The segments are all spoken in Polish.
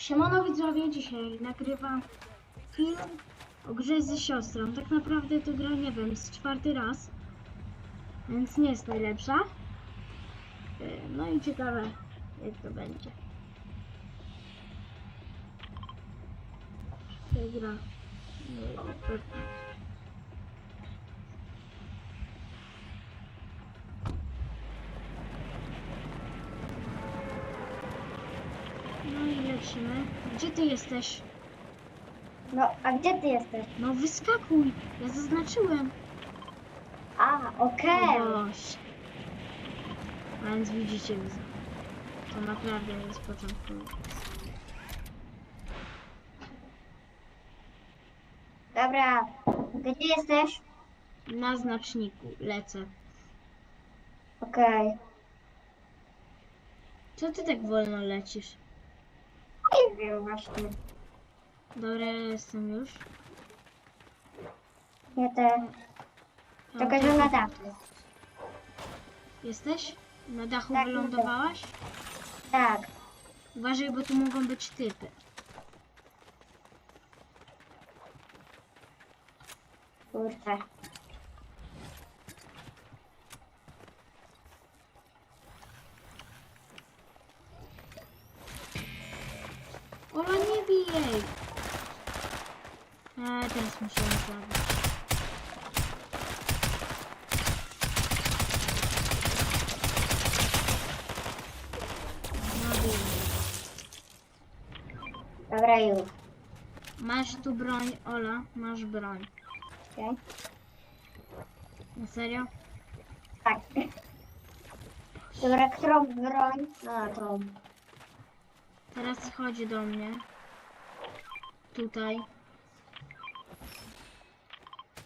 Siemano widzowie, dzisiaj nagrywam film o grze ze siostrą. Tak naprawdę to gra, nie wiem, z czwarty raz, więc nie jest najlepsza. Yy, No i ciekawe, jak to będzie. To gra. yy, pewnie. No i lecimy. Gdzie ty jesteś? No, a gdzie ty jesteś? No wyskakuj! Ja zaznaczyłem. A, okej. O Boże. A więc widzicie. To naprawdę jest początku. Dobra, gdzie jesteś? Na znaczniku lecę. Okej. Co ty tak wolno lecisz? Wiem właśnie. Dobra, jestem już. Ja te... Tylko, że na dachu. Jesteś? Na dachu Tak, wylądowałaś? Tak. Uważaj, bo tu mogą być typy. Kurczę. A, zabić. No bij. Dobra, już. Masz tu broń, Ola, masz broń. Okej. Na serio? Tak. Dobra, którą broń? No, tą. Teraz chodź do mnie. Tutaj.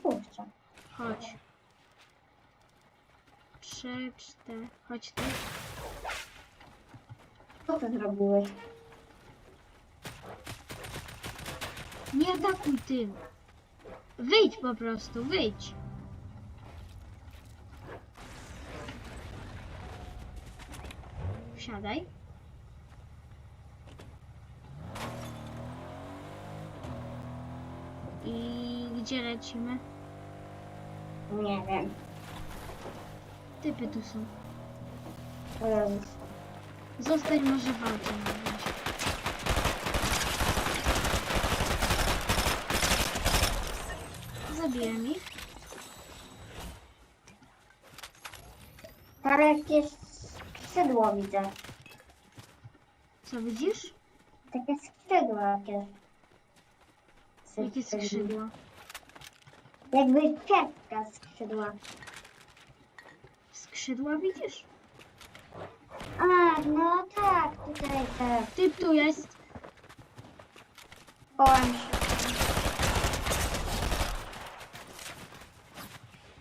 Kurczę. Chodź. Trzy, cztery. Chodź tu. Co ty zrobiłeś? Nie atakuj tym. Wyjdź po prostu, wyjdź. Wsiadaj. I gdzie lecimy? Nie wiem. Typy tu są. O Jezus. Zostań może razie. Zabiłem ich. Tam jakieś skrzydło widzę. Co widzisz? Takie skrzydło jakieś. Jakie skrzydła? Jakby czepka skrzydła. Skrzydła widzisz? A, no tak, tutaj te. Typ tu jest. Połam się.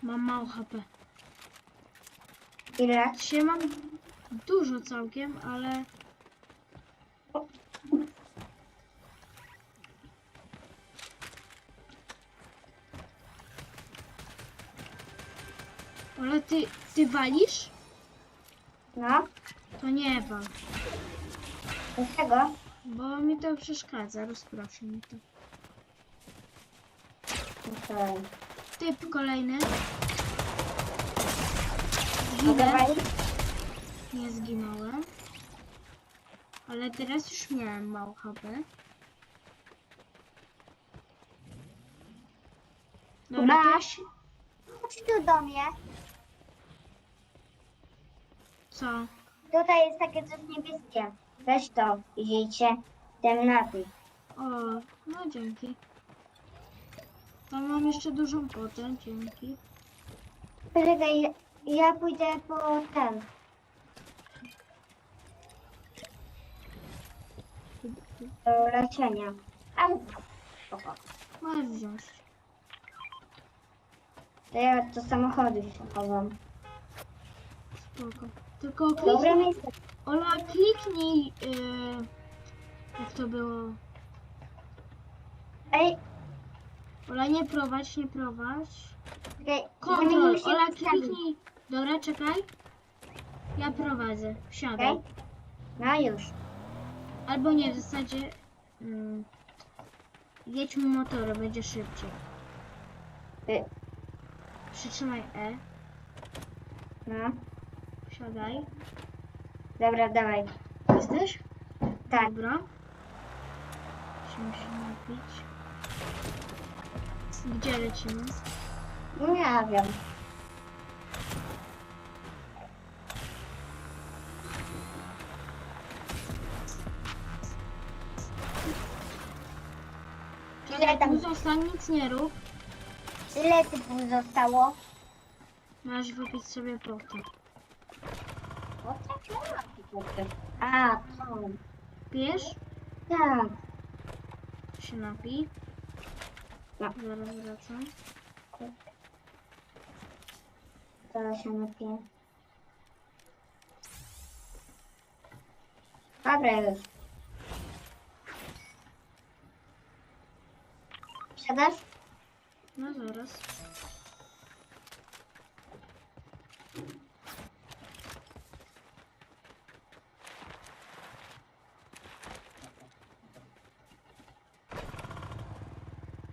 Mam mało HP. Ile? Dzisiaj mam dużo całkiem, ale... Ale ty, ty walisz? No, To nie wal, dlaczego? bo mi to przeszkadza, rozproszy mi to. Okej. Typ kolejny. Mogę Zginę. walić? Nie zginąłem. Ale teraz już miałem mało HP. Dobra, to ja się... Chodź tu do mnie. Co? Tutaj jest takie coś niebieskie. Weź to, idziecie. Ten napój. O, no dzięki. Tam mam jeszcze dużą potę, dzięki. Poczekaj, ja- ja pójdę po ten. Do leczenia. A, spoko. Możesz wziąć. To ja do samochodu się chowam. Spoko. Tylko miejsce. Ola, kliknij, yy, jak to było. Ej, Ola, nie prowadź, nie prowadź. czekaj, Kontrol, zamienimy się Ola, miejscami. kliknij. Dobra, czekaj. Ja prowadzę, wsiadaj. Okej? No już. Albo nie, w zasadzie Mm. Jedź mu motorem, będzie szybciej. Y, Przytrzymaj E, no. Wsiadaj. Dobra, dawaj. Jesteś? Tak. Dobra. Musimy się napić. Gdzie lecimy? Nie wiem. Ile tam- tu zostań, nic nie rób. Ile typów zostało? Masz wypić sobie potę. Tak. A, to. Pijesz? Tak. Się napij. No. Zaraz wracam. To się napiję. Dobra już. Siadasz? No zaraz.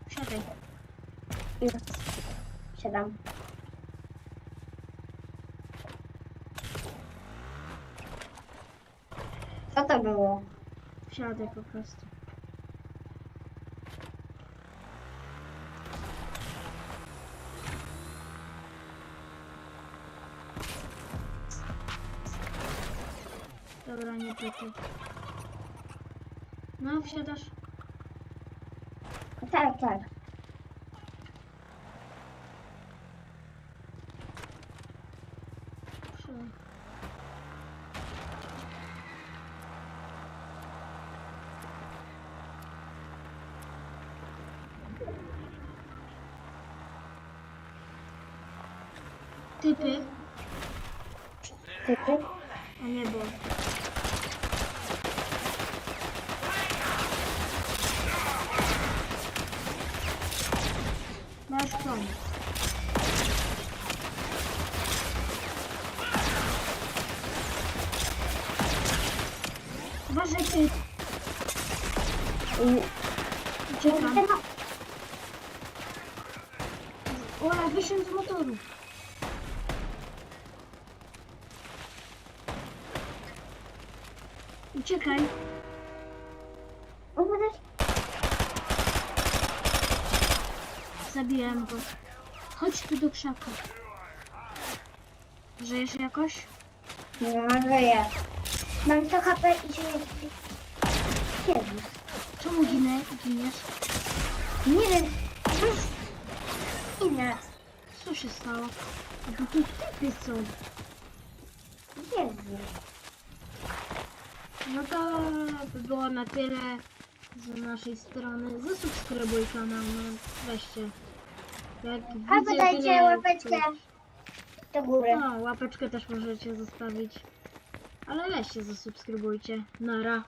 Siadaj. Już. Siadam. Co to było? Siadaj po prostu. Dobra, nie pytaj. No, wsiadasz? Tak, tak. Wsiadaj. Typy, Typy? a nie bo. Masz koń. Uważaj ty, no. Ola, wysiądź z motoru. Uciekaj. Zabiłem go. Chodź tu do krzaku. Żyjesz jakoś? Nie może ja. Mam 100 HP i się. Jezus. Czemu ginę? Giniesz? Nie wiem. Inna. Co się stało? Bo tu typy są. Jezu. No to by było na tyle z naszej strony. Zasubskrybuj kanał, no weźcie. Jak A widzę dajcie tyle- łapeczkę do góry. No, łapeczkę też możecie zostawić. Ale weźcie, zasubskrybujcie. Nara.